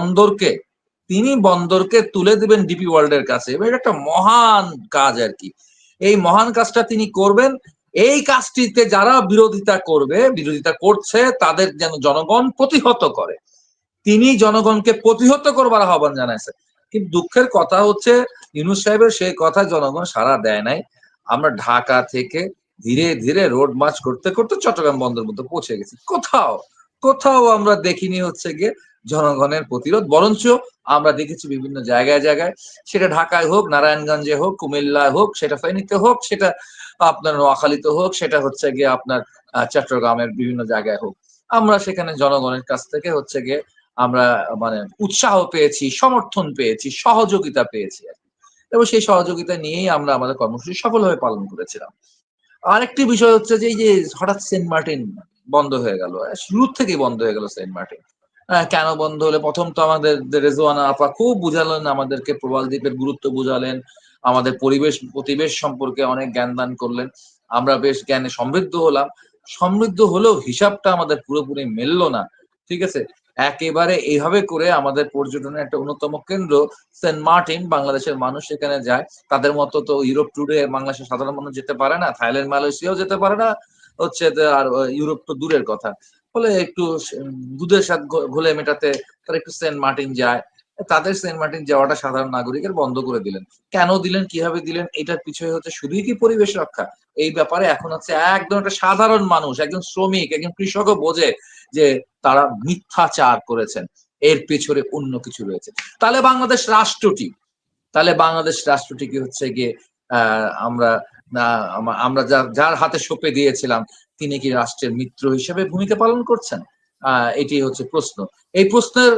বন্দরকে, তিনি বন্দরকে তুলে দিবেন ডিপি ওয়ার্ল্ডের কাছে। এবার একটা মহান কাজ আর কি। এই মহান কাজটা তিনি করবেন। এই কাজটিতে যারা বিরোধিতা করবে, বিরোধিতা করছে, তাদের যেন জনগণ প্রতিহত করে। তিনি জনগণকে প্রতিহত করবার আহ্বান জানাইছে। কিন্তু দুঃখের কথা হচ্ছে, ইউনুস সাহেবের সেই কথা জনগণ সারা দেয় নাই। আমরা ঢাকা থেকে ধীরে ধীরে রোড মার্চ করতে করতে চট্টগ্রাম বন্দর মধ্যে পৌঁছে গেছি। কোথাও কোথাও আমরা দেখিনি হচ্ছে গিয়ে জনগণের প্রতিরোধ, বরঞ্চ আমরা দেখেছি বিভিন্ন জায়গায় জায়গায়। সেটা ঢাকায় হোক, নারায়ণগঞ্জে হোক, কুমিল্লায় হোক, সেটা ফেনীতে হোক, সেটা আপনার নোয়াখালীতে হোক, সেটা হচ্ছে গিয়ে আপনার চট্টগ্রামের বিভিন্ন জায়গায় হোক। আমরা সেখানে জনগণের কাছ থেকে হচ্ছে গিয়ে আমরা মানে উৎসাহ পেয়েছি, সমর্থন পেয়েছি, সহযোগিতা পেয়েছি আর এবং সেই সহযোগিতা নিয়েই আমরা আমাদের কর্মসূচি সফলভাবে পালন করেছিলাম। আরেকটি বিষয় হচ্ছে যে এই যে হঠাৎ সেন্ট মার্টিন বন্ধ হয়ে গেল। শুরু থেকেই বন্ধ হয়ে গেল সেন্ট মার্টিন। কেন বন্ধ হলে? প্রথম তো আমাদের রেজওয়ানা আপা খুব বুঝালেন, আমাদেরকে প্রবাল দ্বীপের গুরুত্ব বুঝালেন, আমাদের পরিবেশ, প্রতিবেশ সম্পর্কে অনেক জ্ঞান দান করলেন। আমরা বেশ জ্ঞানে সমৃদ্ধ হলাম। সমৃদ্ধ হলেও হিসাবটা আমাদের পুরোপুরি মেললো না। ঠিক আছে? একেবারে এইভাবে করে আমাদের পর্যটনের একটা অন্যতম কেন্দ্র সেন্ট মার্টিন, বাংলাদেশের মানুষ সেখানে যায়। তাদের মতো তো ইউরোপ ট্যুরে বাংলাদেশের সাধারণ মানুষ যেতে পারে না, থাইল্যান্ড, মালয়েশিয়াও যেতে পারে না। হচ্ছে আর ইউরোপ তো দূরের কথা। ফলে একটু দুধের সাথে ঘোলে মেটাতে তারা একটু সেন্ট মার্টিন যায়। তাদের সেন্ট মার্টিন যাওয়াটা সাধারণ নাগরিকের বন্ধ করে দিলেন। কেন দিলেন, কীভাবে দিলেন, এটার পিছনে হচ্ছে শুধুই কি পরিবেশ রক্ষা? এই ব্যাপারে এখন হচ্ছে একদম একটা সাধারণ মানুষ, একজন শ্রমিক, একজন কৃষকও বোঝে যে তারা মিথ্যাচার করেছেন। এর পেছনে অন্য কিছু রয়েছে। তাহলে বাংলাদেশ রাষ্ট্রটি, তাহলে বাংলাদেশ রাষ্ট্রটি কি হচ্ছে গিয়ে আমরা আমরা যার যার হাতে সঁপে দিয়েছিলাম, তিনি কি রাষ্ট্রের মিত্র হিসেবে ভূমিকা পালন করছেন? এটি হচ্ছে প্রশ্ন। এই প্রশ্নের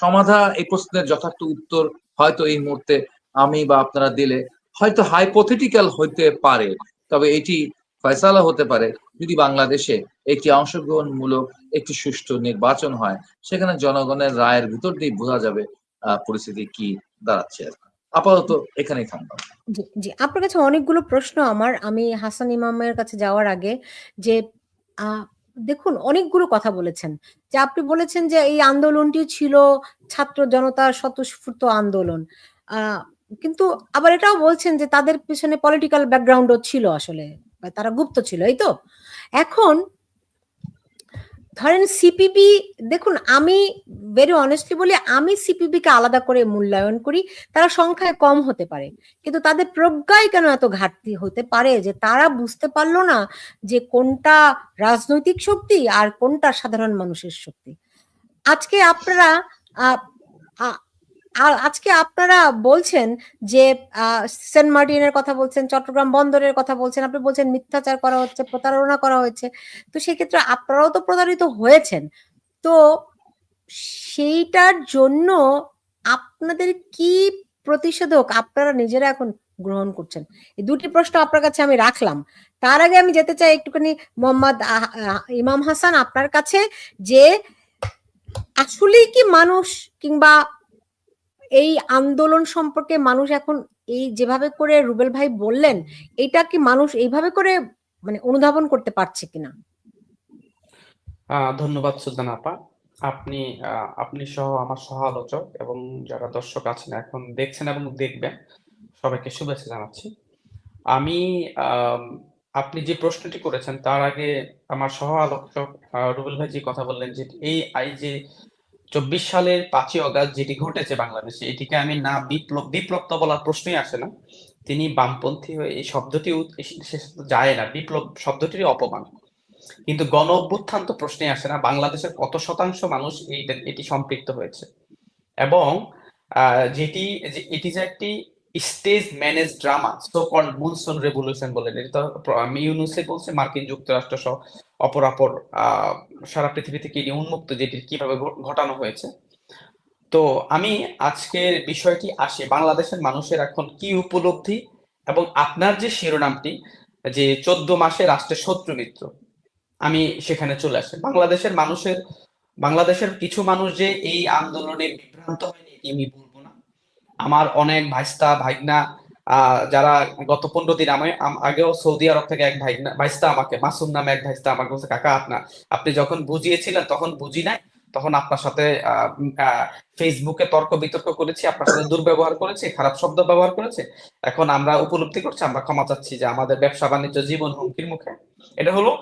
সমাধা, এই প্রশ্নের যথার্থ উত্তর হয়তো এই মুহূর্তে আমি বা আপনারা দিলে, হয়তো হাইপোথেটিক্যাল হইতে পারে। তবে এটি ফয়সালা হতে পারে যদি বাংলাদেশে একটি অংশগ্রহণমূলক একটি সুষ্ঠু নির্বাচন হয়, সেখানে জনগণের রায়ের ভিতর দিয়ে বোঝা যাবে পরিস্থিতি কি দাঁড়াচ্ছে আর আপাতত এখানেই জি জি। আপনার কাছে অনেকগুলো প্রশ্ন আমার। আমি হাসান ইমামের কাছে যাওয়ার আগে যে দেখুন, অনেকগুলো কথা বলেছেন। যে আপনি বলেছেন যে এই আন্দোলনটি ছিল ছাত্র জনতার স্বতঃস্ফূর্ত আন্দোলন। কিন্তু আবার এটাও বলছেন যে তাদের পিছনে পলিটিক্যাল ব্যাকগ্রাউন্ডও ছিল আসলে। তারা গুপ্ত ছিল, এই তো? এখন ধরেন সিপিবি দেখুন, আমি ভেরি অনেস্টলি বলি, আমি সিপিবি কে আলাদা করে মূল্যায়ন করি, তারা সংখ্যায় কম হতে পারে। কিন্তু তাদের প্রজ্ঞায় কেন এত ঘাটতি হতে পারে? যে তারা বুঝতে পারল না যে কোনটা রাজনৈতিক শক্তি আর কোনটা সাধারণ মানুষের শক্তি। আজকে আপনারা আর আজকে আপনারা বলছেন যে সেন্ট মার্টিনের কথা বলছেন, চট্টগ্রাম বন্দরের কথা বলছেন, আপনি বলছেন মিথ্যাচার করা হচ্ছে, প্রতারণা করা হয়েছে। তো সেক্ষেত্রে আপনারাও তো প্রতারিত হয়েছেন। তো সেইটার জন্য আপনাদের কি প্রতিষেধক আপনারা নিজেরা এখন গ্রহণ করছেন? এই দুটি প্রশ্ন আপনার কাছে আমি রাখলাম। তার আগে আমি যেতে চাই একটুখানি মোহাম্মদ ইমাম হাসান আপনার কাছে যে, আসলেই কি মানুষ কিংবা এই আন্দোলন সম্পর্কে মানুষ এখন এই যেভাবে করে রুবেল ভাই বললেন, এটা কি মানুষ এইভাবে করে মানে অনুধাবন করতে পারছে কিনা? ধন্যবাদ সুলতান আপা। আপনি আপনি সহ আমার সহ আলোচক এবং যারা দর্শক আছেন এখন দেখছেন এবং দেখবেন, সবাইকে শুভেচ্ছা জানাচ্ছি। আমি আপনি যে প্রশ্নটি করেছেন, তার আগে আমার সহ আলোচক রুবেল ভাই যে কথা বললেন, যে এই আই যে চব্বিশ সালের পাঁচই অগাস্ট যেটি ঘটেছে বাংলাদেশে, এটিকে আমি না বিপ্লব বিপ্লব তো বলার প্রশ্নই আসে না। তিনি বামপন্থী হয়ে এই শব্দটি যায় না, বিপ্লব শব্দটির অপমান। কিন্তু গণ অভ্যুত্থান তো প্রশ্নে আসে না, বাংলাদেশের কত শতাংশ মানুষ এই এটি সম্পৃক্ত হয়েছে। এবং যেটি এটি যে একটি stage manage drama so call monsoon revolution বলে এটা তো ইউনুসে বলছে, মার্কিন যুক্তরাষ্ট্র সহ অপরাপর সারা পৃথিবী থেকে উন্মুক্ত যেটি কীভাবে ঘটানো হয়েছে। তো আমি আজকের বিষয়টি আসে বাংলাদেশের মানুষের এখন কি উপলব্ধি এবং আপনার যে শিরোনামটি, যে চোদ্দ মাসে রাষ্ট্রের শত্রু মিত্র আমি সেখানে চলে আসি। বাংলাদেশের মানুষের, বাংলাদেশের কিছু মানুষ যে এই আন্দোলনে বিভ্রান্ত হয়নি আমার অনেক ভাইস্তা, ভাইগনা যারা গত পনেরো দিন আমি আগেও সৌদি আরব থেকে এক ভাই ভাইস্তা আমাকে, মাসুম নামে এক ভাইস্তা আমাকে বলছে, কাকা আপনার আপনি যখন বুঝিয়েছিলেন, তখন বুঝি নাই, তখন আপনার সাথে ফেসবুকে তর্ক বিতর্ক করেছি, আপনার সাথে দুর্ব্যবহার করেছি, খারাপ শব্দ ব্যবহার করেছে। এখন আমরা উপলব্ধি করছি, আমরা ক্ষমা চাচ্ছি যে আমাদের ব্যবসা বাণিজ্য জীবন হুমকির মুখে। এটা হলো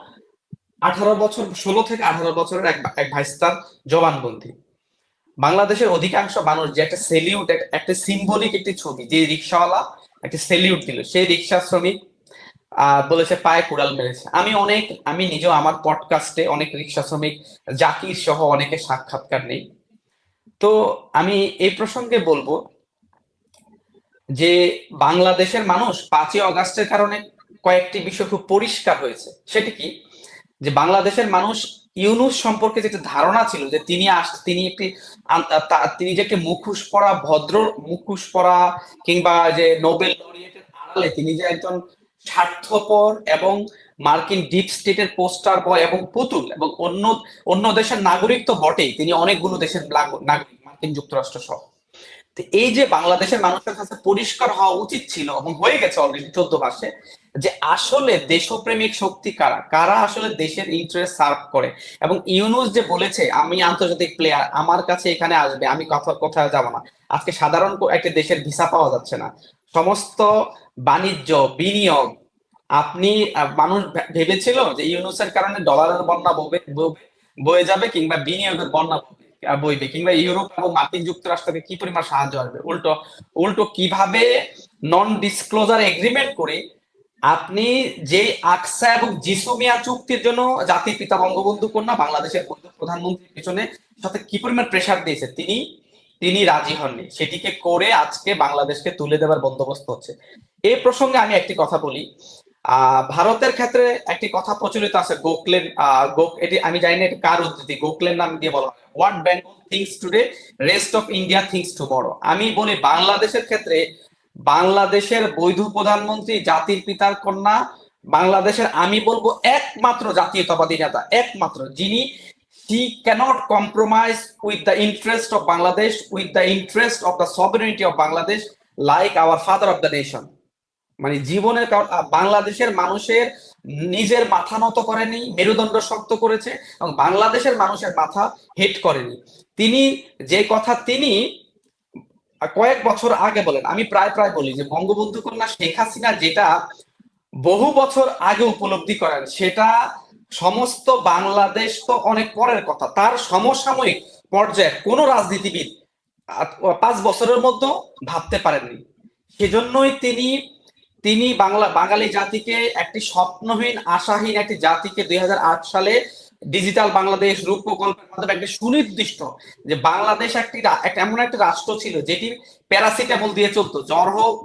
আঠারো বছর, ষোলো থেকে আঠারো বছরের এক এক ভাইস্তার জবানবন্দি। বাংলাদেশের অধিকাংশ মানুষ যে একটা সেলিউট একটা সিম্বলিক একটি ছবি, যে রিক্সাওয়ালা একটা সেলিউট দিল সেই রিক্সা শ্রমিক বলেছে পায়ে কুড়াল মেরেছে। আমি অনেক, আমি নিজেও আমার পডকাস্টে অনেক রিক্সা শ্রমিক, জাকির সহ অনেকে সাক্ষাৎকার নেই। তো আমি এই প্রসঙ্গে বলব যে বাংলাদেশের মানুষ পাঁচই অগাস্টের কারণে কয়েকটি বিষয় খুব পরিষ্কার হয়েছে। সেটি কি? যে বাংলাদেশের মানুষ ইউনুস সম্পর্কে যেটা ধারণা ছিল যে তিনি তিনি একটি তিনি যে একটি মুখোশ পরা ভদ্র মুখোশ পরা কিংবা যে নোবেল লরিয়েটের আড়ালে তিনি যে একজন স্বার্থপর এবং মার্কিন ডিপ স্টেটের পোস্টার বয় এবং পুতুল এবং অন্য অন্য দেশের নাগরিক তো বটেই। তিনি অনেকগুলো দেশের নাগরিক, মার্কিন যুক্তরাষ্ট্র সহ। এই যে বাংলাদেশের মানুষের কাছে পরিষ্কার হওয়া উচিত ছিল এবং হয়ে গেছে অলরেডি চোদ্দ মাসে যে আসলে দেশপ্রেমিক শক্তি কারা? কারা আসলে দেশের ইন্টারেস্ট সার্ভ করে? এবং ইউনুস যে বলেছে, আমি আন্তর্জাতিক প্লেয়ার আমার কাছে এখানে আসবে, আমি কথা কোথায় যাব না। আজকে সাধারণ একটা দেশের ভিসা পাওয়া যাচ্ছে না। সমস্ত বাণিজ্য, বিনিয়োগ, আপনি মানুষ ভেবেছিল যে ইউনুসের কারণে ডলারের বন্যা ববে- বয়ে যাবে কিংবা বিনিয়োগের বন্যা বইবে কিংবা ইউরোপ এবং মার্কিন যুক্তরাষ্ট্রকে কি পরিমাণ সাহায্য আসবে? উল্টো উল্টো কীভাবে নন ডিসক্লোজার এগ্রিমেন্ট করে আপনি যে আকসা এবং জিসুমিয়া চুক্তির জন্য জাতির পিতা বঙ্গবন্ধু কন্যা, বাংলাদেশের প্রধানমন্ত্রীর পিছনে সাথে কি পরিমাণ প্রেসার দিয়েছে? তিনি তিনি রাজি হননি। সেটিকে করে আজকে বাংলাদেশকে তুলে দেওয়ার বন্দোবস্ত হচ্ছে। এই প্রসঙ্গে আমি একটি কথা বলি। ভারতের ক্ষেত্রে একটি কথা প্রচলিত আছে গোখলেন আহ গোখ এটি আমি জানি না কার উদ্ধৃতি গোখলেন নাম দিয়ে বলা হয়। What Bengal thinks today rest of India thinks tomorrow আমি বলি, বাংলাদেশের ক্ষেত্রে বাংলাদেশের বৈধ প্রধানমন্ত্রী, জাতির পিতার কন্যা, বাংলাদেশের আমি বলব একমাত্র জাতীয়তাবাদী নেতা, একমাত্র, যিনি he cannot compromise with the interest of Bangladesh with the interest of the sovereignty of Bangladesh like our father of the nation মানে জীবনের কারণ বাংলাদেশের মানুষের নিজের মাথা নত করেনি, মেরুদণ্ড শক্ত করেছে, এবং বাংলাদেশের মানুষের মাথা হেট করেনি। তিনি যে কথা তিনি কয়েক বছর আগে বলেন, আমি প্রায় প্রায় বলি যে বঙ্গবন্ধু কন্যা শেখ হাসিনা যেটা বহু বছর আগে উপলব্ধি করেন, সেটা সমস্ত বাংলাদেশ তো অনেক পরের কথা। তার সমসাময়িক পর্যায়ে কোন রাজনীতিবিদ পাঁচ বছরের মধ্যে ভাবতে পারেননি। সেজন্যই তিনি তিনি বাংলা, বাঙালি জাতিকে একটি স্বপ্নহীন, আশাহীন একটি জাতিকে দুই হাজার আট সালে ডিজিটাল বাংলাদেশ রূপ প্রকল্পের মাধ্যমে একটি সুনির্দিষ্ট যে বাংলাদেশ একটি এমন একটা রাষ্ট্র ছিল যেটি প্যারাসিটামল দিয়ে চলতো। জ্বর হোক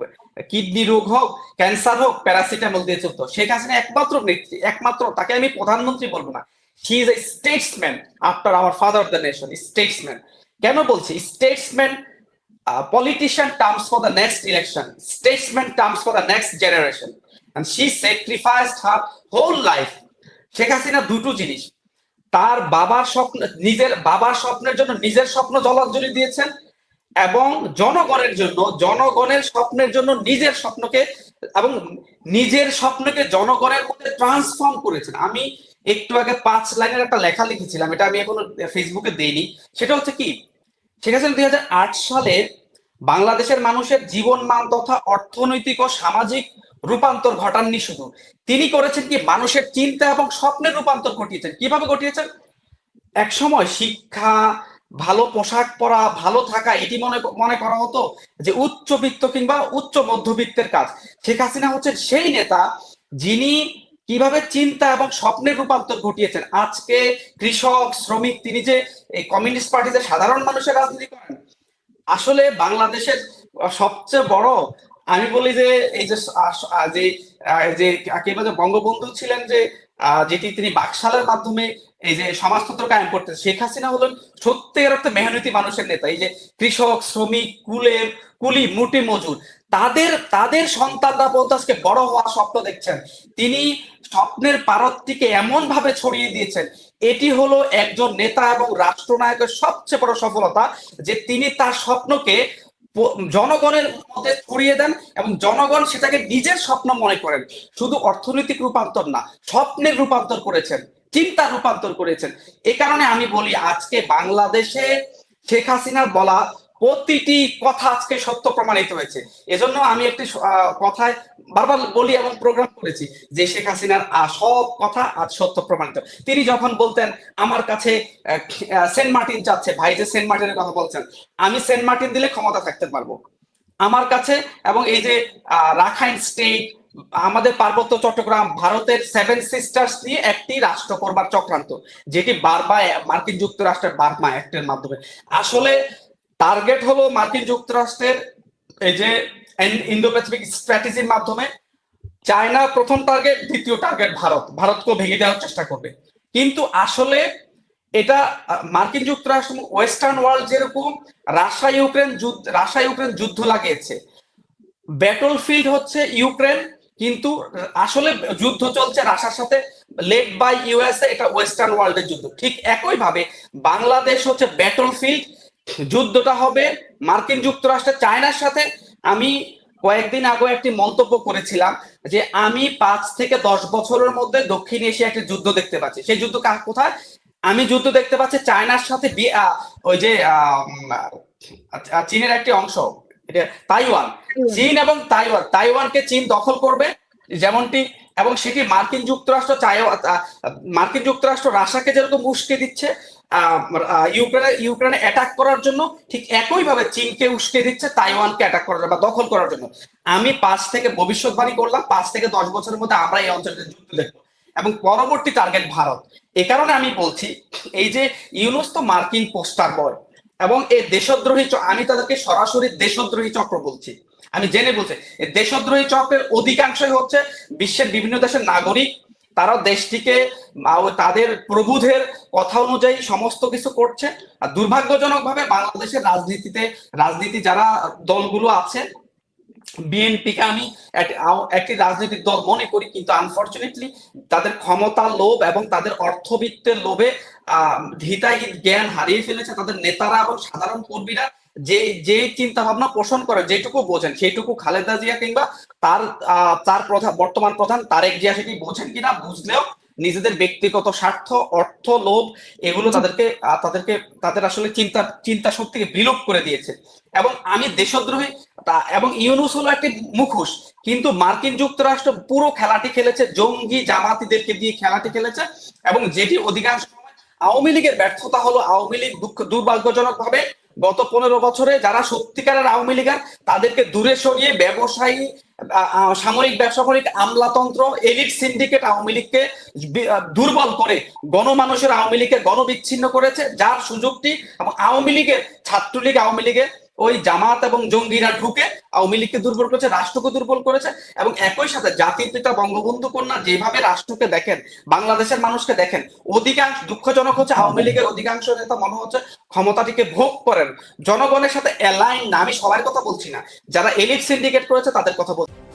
কিডনি রোগ হোক ক্যান্সার হোক প্যারাসিটামল দিয়ে চলতো। শেখ হাসিনা একমাত্র একমাত্র তাকে আমি প্রধানমন্ত্রী বলব না। He is a statesman after our father of the nation statesman কেন বলছি? Statesman politician terms for the next election, statesman terms for the next generation. And she sacrificed her whole life. Sheikh Hasina দুটো জিনিস। তার বাবার স্বপ্ন, নিজের বাবার স্বপ্নের জন্য নিজের স্বপ্ন জলাঞ্জলি দিয়েছেন এবং জনগণের জন্য, জনগণের স্বপ্নের জন্য নিজের স্বপ্নকে এবং নিজের স্বপ্নকে জনগণের মধ্যে ট্রান্সফর্ম করেছেন। আমি একটু আগে পাঁচ লাইনের একটা লেখা লিখেছিলাম, এটা আমি এখনও ফেসবুকে দেইনি। সেটা হচ্ছে কি? ঠিক আছে, দুই হাজার আট সালে বাংলাদেশের মানুষের জীবন মান তথা অর্থনৈতিক ও সামাজিক রূপান্তর ঘটাননি শুধু। তিনি করেছেন কি, মানুষের চিন্তা এবং স্বপ্নের রূপান্তর ঘটিয়েছেন। কীভাবে ঘটিয়েছেন? এক সময় শিক্ষা, ভালো পোশাক পরা, ভালো থাকা, এটি মনে মনে করা হতো যে উচ্চবিত্ত কিংবা উচ্চ মধ্যবিত্তের কাজ। শেখ হাসিনা হচ্ছেন সেই নেতা যিনি কীভাবে চিন্তা এবং স্বপ্নের রূপান্তর ঘটিয়েছেন। আজকে কৃষক, শ্রমিক, তিনি যে এই কমিউনিস্ট পার্টিতে সাধারণ মানুষের রাজনীতি করেন, আসলে বাংলাদেশের সবচেয়ে বড় আমি বলি যে, এই যে যে একেবারে বঙ্গবন্ধু ছিলেন যে যেটি তিনি বাকশালের মাধ্যমে এই যে সমাজতন্ত্র কায়েম করতেন, শেখ হাসিনা হলেন সত্যিকার অর্থে মেহনতি মানুষের নেতা। এই যে কৃষক, শ্রমিক, কুলের, কুলি, মুটি মজুর, তাদের তাদের সন্তানরা পর্যন্ত আজকে বড় হওয়ার স্বপ্ন দেখছেন। তিনি স্বপ্নের পারতটিকে এমন ভাবে ছড়িয়ে দিয়েছেন। এটি হলো একজন নেতা এবং রাষ্ট্রনায়কের সবচেয়ে বড় সফলতা যে তিনি তার স্বপ্নকে জনগণের মধ্যে ছড়িয়ে দেন এবং জনগণ সেটাকে নিজের স্বপ্ন মনে করেন। শুধু অর্থনৈতিক রূপান্তর না, স্বপ্নের রূপান্তর করেছেন, চিন্তা রূপান্তর করেছেন। এ কারণে আমি বলি, আজকে বাংলাদেশে শেখ হাসিনার বলা প্রতিটি কথা আজকে সত্য প্রমাণিত হয়েছে। এজন্য আমি একটি কথায় বারবার বলি এবং প্রোগ্রাম করেছি যে শেখ হাসিনার সব কথা আজ সত্য প্রমাণিত। তিনি যখন বলতেন, আমার কাছে সেন্ট মার্টিন চাচ্ছে ভাই যে সেন্ট মার্টিনের কথা বলছেন, আমি সেন্ট মার্টিন দিলে ক্ষমতা থাকতে পারব। আমার কাছে এবং এই যে রাখাইন স্টেট, আমাদের পার্বত্য চট্টগ্রাম, ভারতের সেভেন সিস্টার্স নিয়ে একটি রাষ্ট্র করবার চক্রান্ত, যেটি বারবার, মার্কিন যুক্তরাষ্ট্রের বার্মা অ্যাক্টের মাধ্যমে। আসলে টার্গেট হলো মার্কিন যুক্তরাষ্ট্রের এই যে ইন্দো প্যাসিফিক স্ট্র্যাটেজির মাধ্যমে চায়না প্রথম টার্গেট দ্বিতীয় টার্গেট ভারত। ভারতকেও ভেঙে দেওয়ার চেষ্টা করবে। কিন্তু আসলে এটা মার্কিন যুক্তরাষ্ট্র ওয়েস্টার্ন ওয়ার্ল্ড যেরকম রাশিয়া ইউক্রেন যুদ্ধ রাশিয়া ইউক্রেন যুদ্ধ লাগিয়েছে। ব্যাটল ফিল্ড হচ্ছে ইউক্রেন কিন্তু আসলে যুদ্ধ চলছে রাশিয়ার সাথে লেড বাই ইউএসএ এটা ওয়েস্টার্ন ওয়ার্ল্ডের যুদ্ধ। ঠিক একই ভাবে বাংলাদেশ হচ্ছে ব্যাটল ফিল্ড যুদ্ধটা হবে মার্কিন যুক্তরাষ্ট্র চায়নার সাথে। আমি কয়েকদিন আগে একটি মন্তব্য করেছিলাম যে আমি পাঁচ থেকে দশ বছরের মধ্যে দক্ষিণ এশিয়া একটি যুদ্ধ দেখতে পাচ্ছি। সেই যুদ্ধ কোথায়? আমি যুদ্ধ দেখতে পাচ্ছি চায়নার সাথে ওই যে আহ, চীনের একটি অংশ। এটা তাইওয়ান। চীন এবং তাইওয়ান। তাইওয়ানকে চীন দখল করবে যেমনটি এবং সেটি মার্কিন যুক্তরাষ্ট্র মার্কিন যুক্তরাষ্ট্র রাশাকে যেরকম উস্কে দিচ্ছে ইউক্রেনে ইউক্রেনে অ্যাটাক করার জন্য ঠিক একই ভাবে চীনকে উস্কে দিচ্ছে, তাইওয়ানকে অ্যাটাক করার জন্য বা দখল করার জন্য। আমি পাঁচ থেকে ভবিষ্যৎবাণী করলাম, পাঁচ থেকে দশ বছরের মধ্যে আমরা এই অঞ্চলে যুদ্ধ দেখব। এবং পরবর্তী টার্গেট ভারত। এ কারণে আমি বলছি, এই যে ইউনুস তো মার্কিন পোস্টার বয়, এবং এই দেশদ্রোহী আমি তাদেরকে সরাসরি দেশদ্রোহী চক্র বলছি। আমি জেনে বলছি দেশদ্রোহী চক্রের অধিকাংশই হচ্ছে বিশ্বের বিভিন্ন দেশের নাগরিক তারা দেশটিকে তাদের প্রবুধের কথা অনুযায়ী সমস্ত কিছু করছে। আর দুর্ভাগ্যজনক ভাবে বাংলাদেশের রাজনীতিতে, রাজনীতি যারা দলগুলো আছে বিএনপিকে আমি একটি রাজনৈতিক দল মনে করি, কিন্তু আনফরচুনেটলি তাদের ক্ষমতা লোভ এবং তাদের অর্থবিত্তের লোভে হিতাহিত জ্ঞান হারিয়ে ফেলেছে তাদের নেতারা এবং সাধারণ কর্মীরা। যে যে চিন্তা ভাবনা পোষণ করে, যেটুকু বোঝেন, সেইটুকু খালেদা জিয়া কিংবা তার তার প্রধান বর্তমান প্রধান তারেক জিয়া সেটি বোঝেন কিনা বুঝলেও নিজেদের ব্যক্তিগত স্বার্থ, অর্থ, লোভ, এগুলো তাদেরকে তাদেরকে, তাদের আসলে চিন্তা চিন্তা শক্তিকে বিলোপ করে দিয়েছে। এবং আমি দেশদ্রোহী এবং ইউনুস হলো একটি মুখোশ, কিন্তু মার্কিন যুক্তরাষ্ট্র পুরো খেলাটি খেলেছে, জঙ্গি জামাতিদেরকে দিয়ে খেলাটি খেলেছে, এবং যেটি অধিকাংশ আওয়ামী লীগের ব্যর্থতা হলো আওয়ামী লীগ দুর্ভাগ্যজনক ভাবে গত পনেরো বছরে যারা সত্যিকারের আওয়ামী লীগার, তাদেরকে দূরে সরিয়ে ব্যবসায়ী সামরিক ব্যবসায়িক আমলাতন্ত্র, এলিট সিন্ডিকেট আওয়ামী লীগকে দুর্বল করে, গণমানুষের আওয়ামী লীগকে গণবিচ্ছিন্ন করেছে। যার সুযোগটি আওয়ামী লীগের, ছাত্রলীগ আওয়ামী লীগের ওই জামাত এবং জঙ্গিরা ঢুকে আওয়ামী লীগকে দুর্বল করেছে, রাষ্ট্রকে দুর্বল করেছে এবং একই সাথে জাতির পিতা বঙ্গবন্ধু কন্যা যেভাবে রাষ্ট্রকে দেখেন, বাংলাদেশের মানুষকে দেখেন, অধিকাংশ দুঃখজনক হচ্ছে আওয়ামী লীগের অধিকাংশ নেতা মনে হচ্ছে ক্ষমতাটিকে ভোগ করেন। জনগণের সাথে অ্যালাইন না, আমি সবার কথা বলছি না। যারা এলিট সিন্ডিকেট করেছে তাদের কথা বলছি।